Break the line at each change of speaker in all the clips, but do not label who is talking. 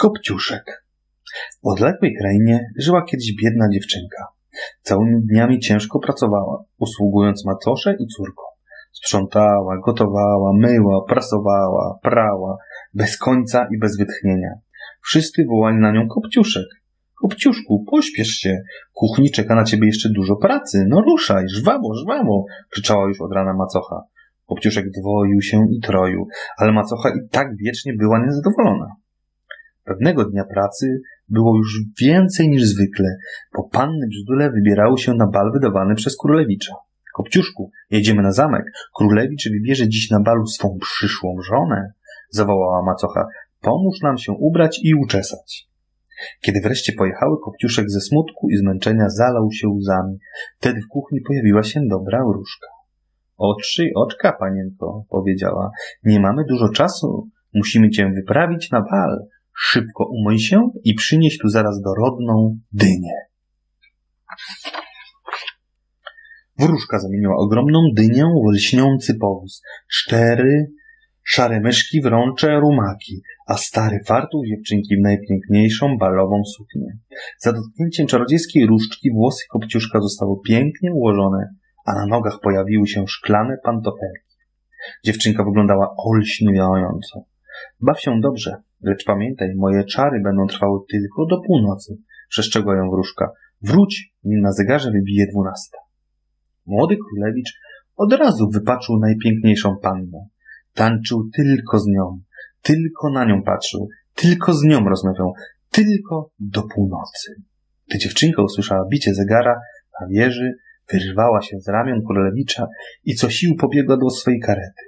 Kopciuszek. W odległej krainie żyła kiedyś biedna dziewczynka. Całymi dniami ciężko pracowała, usługując macosze i córką. Sprzątała, gotowała, myła, prasowała, prała, bez końca i bez wytchnienia. Wszyscy wołali na nią Kopciuszek. Kopciuszku, pośpiesz się. Kuchni czeka na ciebie jeszcze dużo pracy. No ruszaj, żwawo, żwawo, krzyczała już od rana macocha. Kopciuszek dwoił się i troił, ale macocha i tak wiecznie była niezadowolona. Pewnego dnia pracy było już więcej niż zwykle, bo panny brzydule wybierały się na bal wydawany przez królewicza. Kopciuszku, jedziemy na zamek. Królewicz wybierze dziś na balu swą przyszłą żonę, zawołała macocha. Pomóż nam się ubrać i uczesać. Kiedy wreszcie pojechały, Kopciuszek ze smutku i zmęczenia zalał się łzami. Wtedy w kuchni pojawiła się dobra wróżka. Otrzyj oczka, panienko, powiedziała. Nie mamy dużo czasu. Musimy cię wyprawić na bal. Szybko umyj się i przynieś tu zaraz dorodną dynię. Wróżka zamieniła ogromną dynię w lśniący powóz. Cztery szare myszki w rącze rumaki, a stary fartuch dziewczynki w najpiękniejszą balową suknię. Za dotknięciem czarodziejskiej różdżki włosy kopciuszka zostały pięknie ułożone, a na nogach pojawiły się szklane pantofelki. Dziewczynka wyglądała olśniująco. Baw się dobrze, lecz pamiętaj, moje czary będą trwały tylko do północy, przestrzegła ją wróżka. Wróć, nim na zegarze wybije dwunasta. Młody królewicz od razu wypatrzył najpiękniejszą pannę. Tańczył tylko z nią, tylko na nią patrzył, tylko z nią rozmawiał, tylko do północy. Gdy dziewczynka usłyszała bicie zegara na wieży, wyrwała się z ramion królewicza i co sił pobiegła do swojej karety.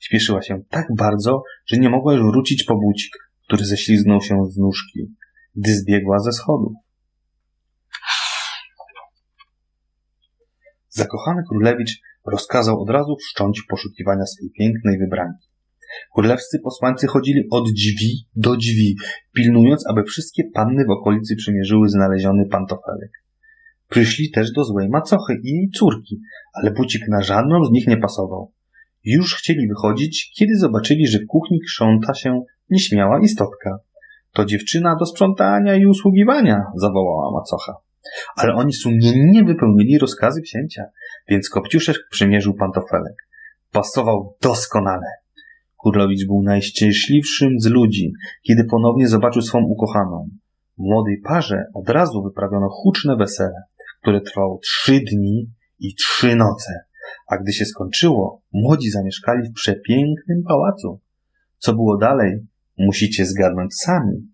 Śpieszyła się tak bardzo, że nie mogła już wrócić po bucik, który ześliznął się z nóżki, gdy zbiegła ze schodów. Zakochany królewicz rozkazał od razu wszcząć poszukiwania swej pięknej wybranki. Królewscy posłańcy chodzili od drzwi do drzwi, pilnując, aby wszystkie panny w okolicy przymierzyły znaleziony pantofelek. Przyszli też do złej macochy i jej córki, ale bucik na żadną z nich nie pasował. Już chcieli wychodzić, kiedy zobaczyli, że w kuchni krząta się nieśmiała istotka. To dziewczyna do sprzątania i usługiwania, zawołała macocha. Ale oni sumiennie wypełnili rozkazy księcia, więc Kopciuszek przymierzył pantofelek. Pasował doskonale. Królowicz był najszczęśliwszym z ludzi, kiedy ponownie zobaczył swą ukochaną. Młodej parze od razu wyprawiono huczne wesele, które trwało trzy dni i trzy noce. A gdy się skończyło, młodzi zamieszkali w przepięknym pałacu. Co było dalej, musicie zgadnąć sami.